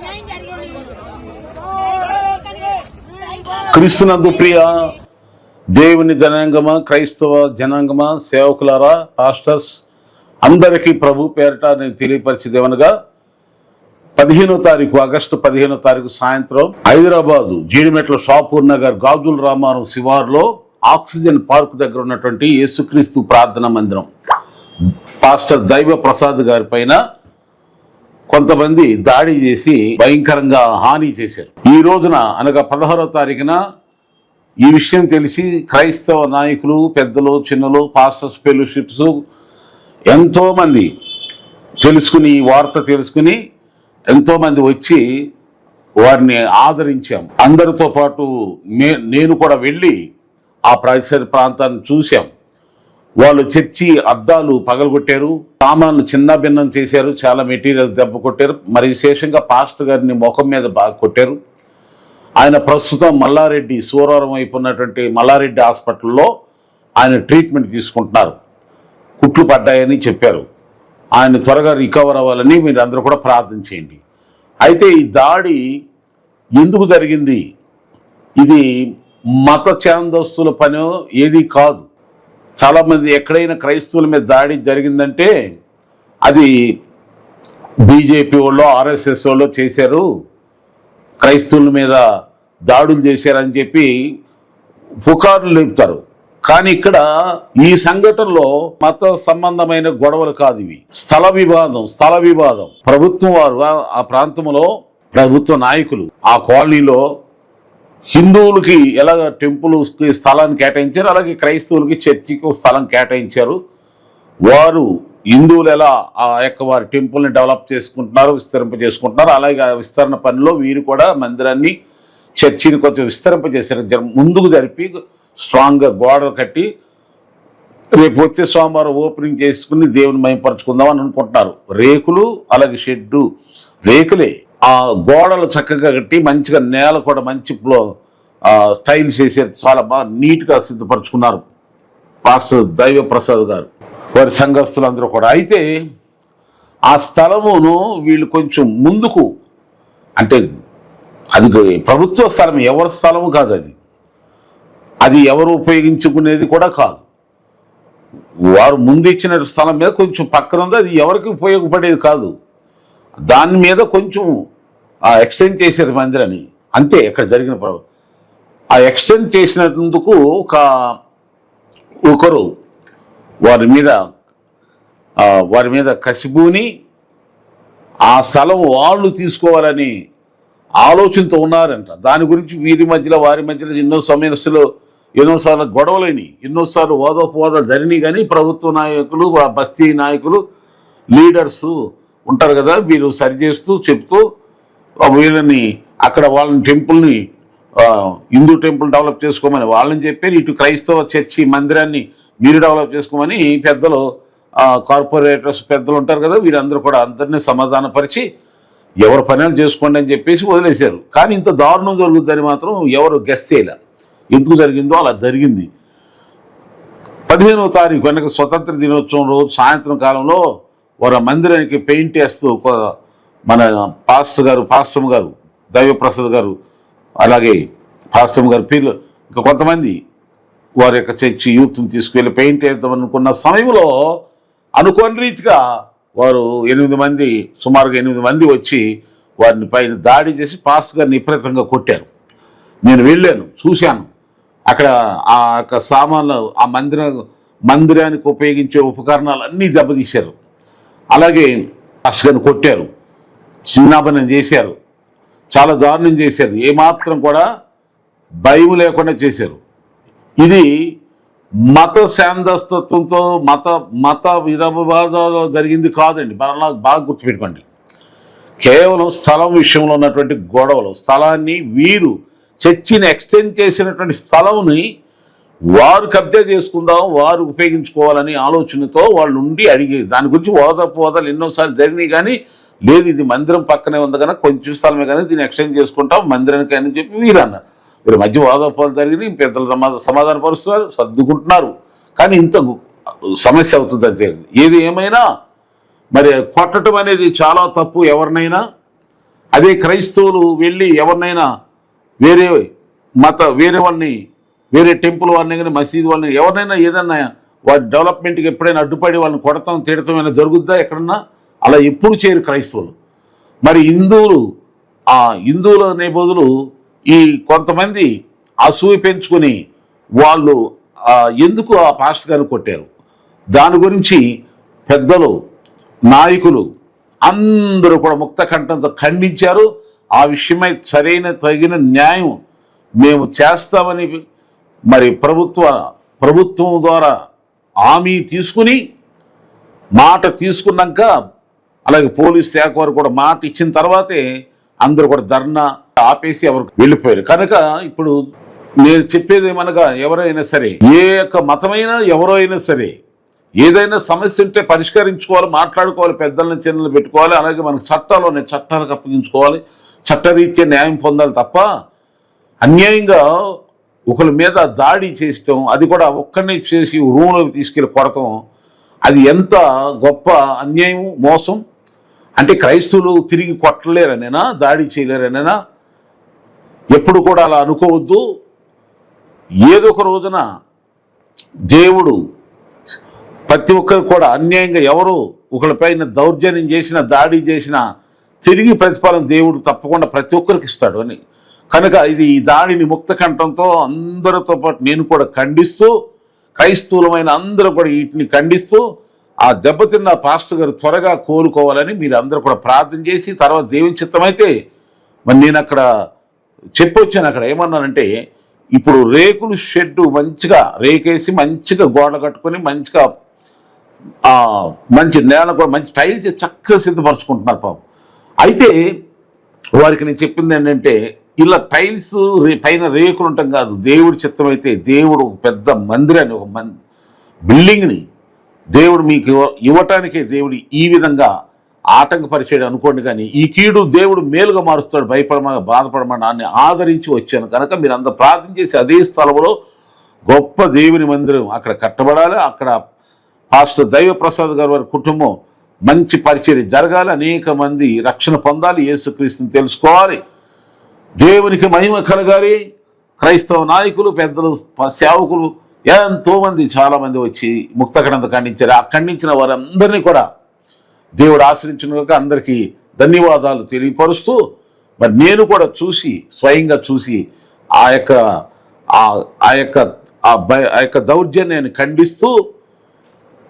అన్యాయం క్రీస్తునందు ప్రియ దేవుని జనాంగమా క్రైస్తవ జనాంగమా సేవకులారా పాస్టర్స్ అందరికీ ప్రభు పేరట నేను తెలియపరిచేదేమనగా పదిహేనో తారీఖు ఆగస్టు పదిహేనో తారీఖు సాయంత్రం హైదరాబాదు జీడిమెట్ల షాపూర్ నగర్ గాజుల్ రామారం శివార్లో ఆక్సిజన్ పార్క్ దగ్గర ఉన్నటువంటి యేసుక్రీస్తు ప్రార్థన మందిరం. పాస్టర్ దైవ ప్రసాద్ గారి పైన కొంతమంది దాడి చేసి భయంకరంగా హాని చేశారు. ఈ రోజున అనగా పదహారో తారీఖున ఈ విషయం తెలిసి క్రైస్తవ నాయకులు పెద్దలు చిన్నలు పాస్టర్స్ ఫెలోషిప్స్ ఎంతోమంది తెలుసుకుని వార్త తెలుసుకుని ఎంతోమంది వచ్చి వారిని ఆదరించాం. అందరితో పాటు మే నేను కూడా వెళ్ళి ఆ పరిసర ప్రాంతాన్ని చూశాం. వాళ్ళు చర్చి అద్దాలు పగలగొట్టారు సామాన్లు చిన్న భిన్నం చేశారు చాలా మెటీరియల్ దెబ్బ కొట్టారు మరి విశేషంగా పాస్ట్ గారిని ముఖం మీద బాగా కొట్టారు. ఆయన ప్రస్తుతం మల్లారెడ్డి సూరవరం వైపు ఉన్నటువంటి మల్లారెడ్డి హాస్పిటల్లో ఆయన ట్రీట్మెంట్ తీసుకుంటున్నారు. కుట్లు పడ్డాయని చెప్పారు. ఆయన త్వరగా రికవర్ అవ్వాలని మీరు అందరూ కూడా ప్రార్థన చేయండి. అయితే ఈ దాడి ఎందుకు జరిగింది? ఇది మత చాందస్తుల పని? ఏది కాదు. చాలామంది ఎక్కడైనా క్రైస్తవుల మీద దాడి జరిగిందంటే అది బీజేపీ వాళ్ళు ఆర్ఎస్ఎస్ వాళ్ళు చేశారు. క్రైస్తవుల మీద దాడులు చేశారని చెప్పి పుకార్లు లేపుతారు. కానీ ఇక్కడ ఈ సంఘటనలో మత సంబంధమైన గొడవలు కాదు ఇవి. స్థల వివాదం స్థల వివాదం. ప్రభుత్వం వారు ఆ- ఆ ప్రాంతంలో ప్రభుత్వ నాయకులు ఆ కాలనీలో హిందువులకి ఎలాగ టెంపుల్కి స్థలాన్ని కేటాయించారు? అలాగే క్రైస్తవులకి చర్చికి స్థలం కేటాయించారు. వారు హిందువులు ఎలా ఆ యొక్క వారి టెంపుల్ని డెవలప్ చేసుకుంటున్నారు విస్తరింప చేసుకుంటున్నారు అలాగే ఆ విస్తరణ పనిలో వీరు కూడా మందిరాన్ని చర్చిని కొంచెం విస్తరింపజేశారు. జర- ముందుకు జరిపి స్ట్రాంగ్గా గోడలు కట్టి రేపు వచ్చే సోమవారం ఓపెనింగ్ చేసుకుని దేవుని మయంపరచుకుందాం అని అనుకుంటున్నారు. రేకులు అలాగే షెడ్డు రేకులే ఆ గోడలు చక్కగా కట్టి మంచిగా నేల కూడా మంచి టైల్స్ వేసేది చాలా బాగా నీట్గా సిద్ధపరచుకున్నారు పాస్టర్ దైవ ప్రసాద్ గారు. వారి సంఘస్థులందరూ కూడా. అయితే ఆ స్థలమును వీళ్ళు కొంచెం ముందుకు అంటే అది ప్రభుత్వ స్థలం ఎవరి స్థలము కాదు అది. అది ఎవరు ఉపయోగించుకునేది కూడా కాదు. వారు ముందు ఇచ్చిన స్థలం మీద కొంచెం పక్కన ఉంది అది ఎవరికి ఉపయోగపడేది కాదు. దాని మీద కొంచెం ఆ ఎక్స్టెండ్ చేశారు మందిరని. అంతే ఇక్కడ జరిగిన ప్రభు ఆ ఎక్స్టెండ్ చేసినందుకు ఒక ఒకరు వారి మీద వారి మీద కసిబూని ఆ స్థలం వాళ్ళు తీసుకోవాలని ఆలోచనతో ఉన్నారంట. దాని గురించి వీరి మధ్యలో వారి మధ్యలో ఎన్నో సమస్యలు ఎన్నోసార్లు గొడవలని ఎన్నోసార్లు ఓదోపోదాలు జరిగినాయి కానీ ప్రభుత్వ నాయకులు బస్తీ నాయకులు లీడర్స్ ఉంటారు కదా వీరు సరిచేస్తూ చెప్తూ వీళ్ళని అక్కడ వాళ్ళని టెంపుల్ని హిందూ టెంపుల్ డెవలప్ చేసుకోమని వాళ్ళని చెప్పారు ఇటు క్రైస్తవ చర్చి మందిరాన్ని మీరు డెవలప్ చేసుకోమని పెద్దలు కార్పొరేటర్స్ పెద్దలు ఉంటారు కదా వీరందరూ కూడా అందరినీ సమాధానపరిచి ఎవరు పనులు చేసుకోండి అని చెప్పేసి వదిలేశారు. కానీ ఇంత దారుణం జరుగుతుందని మాత్రం ఎవరు గెస్ చేయలే. ఎందుకు జరిగిందో అలా జరిగింది. పదిహేనవ తారీఖు వెనక స్వతంత్ర దినోత్సవం రోజు సాయంత్రం కాలంలో వారు ఆ మందిరానికి పెయింట్ వేస్తూ మన పాస్టర్ గారు పాస్టమ్ గారు దైవప్రసాద్ గారు అలాగే పాస్టమ్ గారు పిల్లలు ఇంకా కొంతమంది వారి యొక్క చర్చి యూత్ని తీసుకువెళ్ళి పెయింట్ వేద్దాం అనుకున్న సమయంలో అనుకోని రీతిగా వారు ఎనిమిది మంది సుమారుగా ఎనిమిది మంది వచ్చి వారిని పైన దాడి చేసి పాస్ట్ గారిని విపరీతంగా కొట్టారు. నేను వెళ్ళాను చూశాను. అక్కడ ఆ యొక్క సామాన్లు ఆ మందిర మందిరానికి ఉపయోగించే ఉపకరణాలు అన్నీ దెబ్బతీశారు. అలాగే పాస్ట్ కొట్టారు. చిన్నాభనం చేశారు. చాలా దారుణం చేశారు. ఏమాత్రం కూడా భయం లేకుండా చేశారు. ఇది మత శాంతస్తత్వంతో మత మత విధవాదాలు జరిగింది కాదండి. బాగా బాగా గుర్తుపెట్టుకోండి. కేవలం స్థలం విషయంలో ఉన్నటువంటి గొడవలు స్థలాన్ని వీరు చర్చిని ఎక్స్టెండ్ చేసినటువంటి స్థలంని వారు కబ్జా చేసుకుందాం వారు ఉపయోగించుకోవాలని ఆలోచనతో వాళ్ళు ఉండి అడిగేది దాని గురించి ఓదాపు ఓదాలు ఎన్నోసార్లు జరిగినాయి కానీ లేదు ఇది మందిరం పక్కనే ఉంది కనుక కొంచెం స్థలమే కానీ దీన్ని ఎక్స్చేంజ్ చేసుకుంటాం మందిరానికి అని చెప్పి వీరు అన్నారు వీరి మధ్య వాదోపాలు జరిగినాయి పెద్దలు సమాధాన పరుస్తున్నారు సర్దుకుంటున్నారు. కానీ ఇంత సమస్య అవుతుంది అంతే ఏది ఏమైనా మరి కొట్టడం అనేది చాలా తప్పు ఎవరినైనా. అదే క్రైస్తవులు వెళ్ళి ఎవరినైనా వేరే మత వేరే వాళ్ళని వేరే టెంపుల్ వాళ్ళని కానీ మసీదు వాళ్ళని ఎవరినైనా ఏదన్నా వారి డెవలప్మెంట్కి ఎప్పుడైనా అడ్డుపడి వాళ్ళని కొడతాం తిడతాం ఏమైనా జరుగుద్దా ఎక్కడన్నా? అలా ఎప్పుడు చేయరు క్రైస్తవులు. మరి హిందువులు ఆ హిందువులు అనే బదులు ఈ కొంతమంది అసూయ పెంచుకొని వాళ్ళు ఎందుకు ఆ పాస్టర్ గారిని కొట్టారు? దాని గురించి పెద్దలు నాయకులు అందరూ కూడా ముక్త కంఠంతో ఖండించారు. ఆ విషయమై సరైన తగిన న్యాయం మేము చేస్తామని మరి ప్రభుత్వ ప్రభుత్వం ద్వారా హామీ తీసుకుని మాట తీసుకున్నాక అలాగే పోలీస్ శాఖ వారు కూడా మాట ఇచ్చిన తర్వాతే అందరూ కూడా ధర్నా ఆపేసి ఎవరు వెళ్ళిపోయారు. కనుక ఇప్పుడు నేను చెప్పేది ఏమనగా ఎవరైనా సరే ఏ యొక్క మతమైనా ఎవరో అయినా సరే ఏదైనా సమస్య ఉంటే పరిష్కరించుకోవాలి మాట్లాడుకోవాలి పెద్దలను చిన్నలు పెట్టుకోవాలి అలాగే మనకు చట్టాలు ఉన్నాయి చట్టాలకు అప్పగించుకోవాలి చట్టరీత్యా న్యాయం పొందాలి తప్ప అన్యాయంగా ఒకరి మీద దాడి చేయటం అది కూడా ఒక్కరిని చేసి రూమ్లోకి తీసుకెళ్ళి కొడటం అది ఎంత గొప్ప అన్యాయం మోసం? అంటే క్రైస్తవులు తిరిగి కొట్టలేరనేనా? దాడి చేయలేరనేనా? ఎప్పుడు కూడా అలా అనుకోవద్దు. ఏదో ఒక రోజున దేవుడు ప్రతి ఒక్కరు కూడా అన్యాయంగా ఎవరు ఒకరిపైన దౌర్జన్యం చేసిన దాడి చేసిన తిరిగి ప్రతిఫలం దేవుడు తప్పకుండా ప్రతి ఒక్కరికి ఇస్తాడు అని. కనుక ఇది ఈ దాడిని ముక్త కంఠంతో అందరితో పాటు నేను కూడా ఖండిస్తూ క్రైస్తవులమైన అందరూ కూడా వీటిని ఖండిస్తూ ఆ దెబ్బతిన్న పాస్టర్ గారు త్వరగా కోలుకోవాలని మీరు అందరూ కూడా ప్రార్థన చేసి తర్వాత దేవుని చిత్తమైతే మరి నేను అక్కడ చెప్పొచ్చాను అక్కడ ఏమన్నానంటే ఇప్పుడు రేకులు షెడ్ మంచిగా రేకేసి మంచిగా గోడ కట్టుకొని మంచిగా మంచి నేల కూడా మంచి టైల్స్ చక్కగా సిద్ధపరచుకుంటున్నారు పాపం. అయితే వారికి నేను చెప్పింది ఏంటంటే ఇలా టైల్స్ రే- పైన రేకులు ఉండటం కాదు. దేవుడి చిత్తం అయితే దేవుడు ఒక పెద్ద మందిరాన్ని ఒక మన్ బిల్డింగ్ని దేవుడు మీకు ఇవ్వటానికే దేవుడు ఈ విధంగా ఆటంకపరిచేడు అనుకోండి కానీ ఈ కీడు దేవుడు మేలుగా మారుస్తాడు. భయపడమా బాధపడమా నాన్ని ఆదరించి వచ్చాను. కనుక మీరు అంత ప్రార్థన చేసి అదే స్థలంలో గొప్ప దేవుని మందిరం అక్కడ కట్టబడాలి. అక్కడ పాస్టర్ దైవప్రసాద్ గారు వారి కుటుంబం మంచి పరిచయం జరగాలి. అనేక మంది రక్షణ పొందాలి. యేసుక్రీస్తుని తెలుసుకోవాలి. దేవునికి మహిమ కలగాలి. క్రైస్తవ నాయకులు పెద్దలు సేవకులు ఎంతోమంది చాలామంది వచ్చి ముక్తకడంత ఖండించారు. ఆ ఖండించిన వారందరినీ కూడా దేవుడు ఆశ్రయించిన అందరికీ ధన్యవాదాలు తెలియపరుస్తూ మరి నేను కూడా చూసి స్వయంగా చూసి ఆ యొక్క ఆ- ఆ యొక్క ఆ భయ- ఆ యొక్క దౌర్జన్యాన్ని ఖండిస్తూ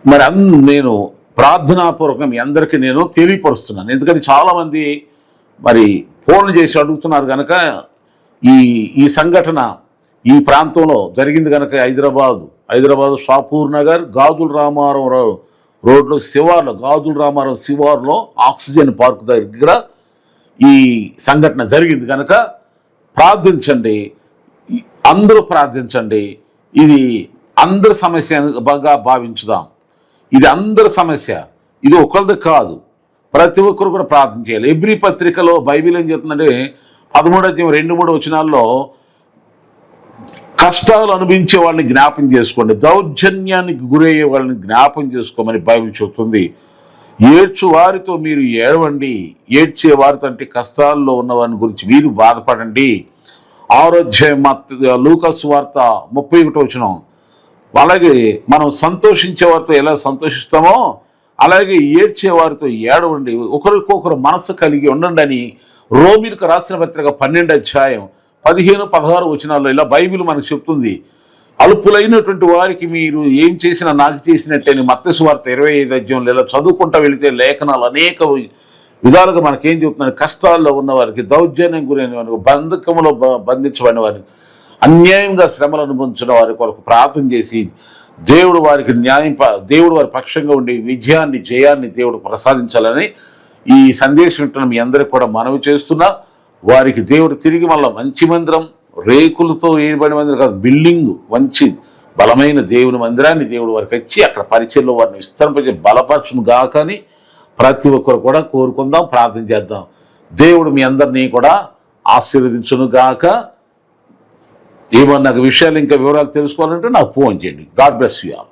మరి అన్ నేను ప్రార్థనాపూర్వకం అందరికీ నేను తెలియపరుస్తున్నాను. ఎందుకంటే చాలామంది మరి ఫోన్లు చేసి అడుగుతున్నారు కనుక ఈ ఈ సంఘటన ఈ ప్రాంతంలో జరిగింది కనుక హైదరాబాదు. హైదరాబాద్ షాపూర్ నగర్ గాజుల రామారావు రోడ్లో శివార్లో గాజుల రామారావు శివార్లో ఆక్సిజన్ పార్క్ దగ్గర ఈ సంఘటన జరిగింది కనుక ప్రార్థించండి. అందరూ ప్రార్థించండి. ఇది అందరి సమస్య బాగా భావించుదాం. ఇది అందరి సమస్య. ఇది ఒకరిది కాదు. ప్రతి ఒక్కరు కూడా ప్రార్థన చేయాలి. ఎబ్రి పత్రికలో బైబిల్ ఏం చెప్తుందంటే పదమూడు రెండు మూడు వచనాల్లో కష్టాలు అనుభవించే వాళ్ళని జ్ఞాపం చేసుకోండి. దౌర్జన్యానికి గురయ్యే వాళ్ళని జ్ఞాపం చేసుకోమని బైబిల్ చెబుతుంది ఏడ్చు వారితో మీరు ఏడవండి. ఏడ్చే వారితో అంటే కష్టాల్లో ఉన్నవారిని గురించి మీరు బాధపడండి. ఆరోగ్య లూకస్ వార్త ముప్పై ఒకటి వచ్చినాం అలాగే మనం సంతోషించే వారితో ఎలా సంతోషిస్తామో అలాగే ఏడ్చేవారితో ఏడవండి. ఒకరికొకరు మనస్సు కలిగి ఉండండి అని రోమిలకు రాసిన పత్రిక పన్నెండు అధ్యాయం పదిహేను పదహారు వచనాల్లో ఇలా బైబిల్ మనకు చెప్తుంది. అల్పులైనటువంటి వారికి మీరు ఏం చేసినా నాకు చేసినట్టే అని మత్తసు ఇరవై ఐదు అధ్యాయంలో ఇలా చదువుకుంటా వెళితే లేఖనాలు అనేక విధాలుగా మనకేం చెప్తున్నాయి కష్టాల్లో ఉన్న వారికి దౌర్జన్యం గురైన వారికి బంధకంలో బ- బంధించబడిన వారికి అన్యాయంగా శ్రమలు అనుభవించిన వారి కొరకు ప్రార్థన చేసి దేవుడు వారికి న్యాయం దేవుడు వారి పక్షంగా ఉండి విజయాన్ని జయాన్ని దేవుడు ప్రసాదించాలని ఈ సందేశం వింటున్న మీ అందరికి కూడా మనవి చేస్తున్నా. వారికి దేవుడు తిరిగి మళ్ళీ మంచి మందిరం రేకులతో వేయబడిన మందిరం కాదు బిల్డింగ్ మంచి బలమైన దేవుని మందిరాన్ని దేవుడు వారికి వచ్చి అక్కడ పరిచయంలో వారిని విస్తరింపజే బలపరచును గాకని ప్రతి ఒక్కరు కూడా కోరుకుందాం ప్రార్థన చేద్దాం. దేవుడు మీ అందరినీ కూడా ఆశీర్వదించును గాక. ఏమన్నా నాకు విషయాలు ఇంకా వివరాలు తెలుసుకోవాలంటే నాకు ఫోన్ చేయండి. God bless you all.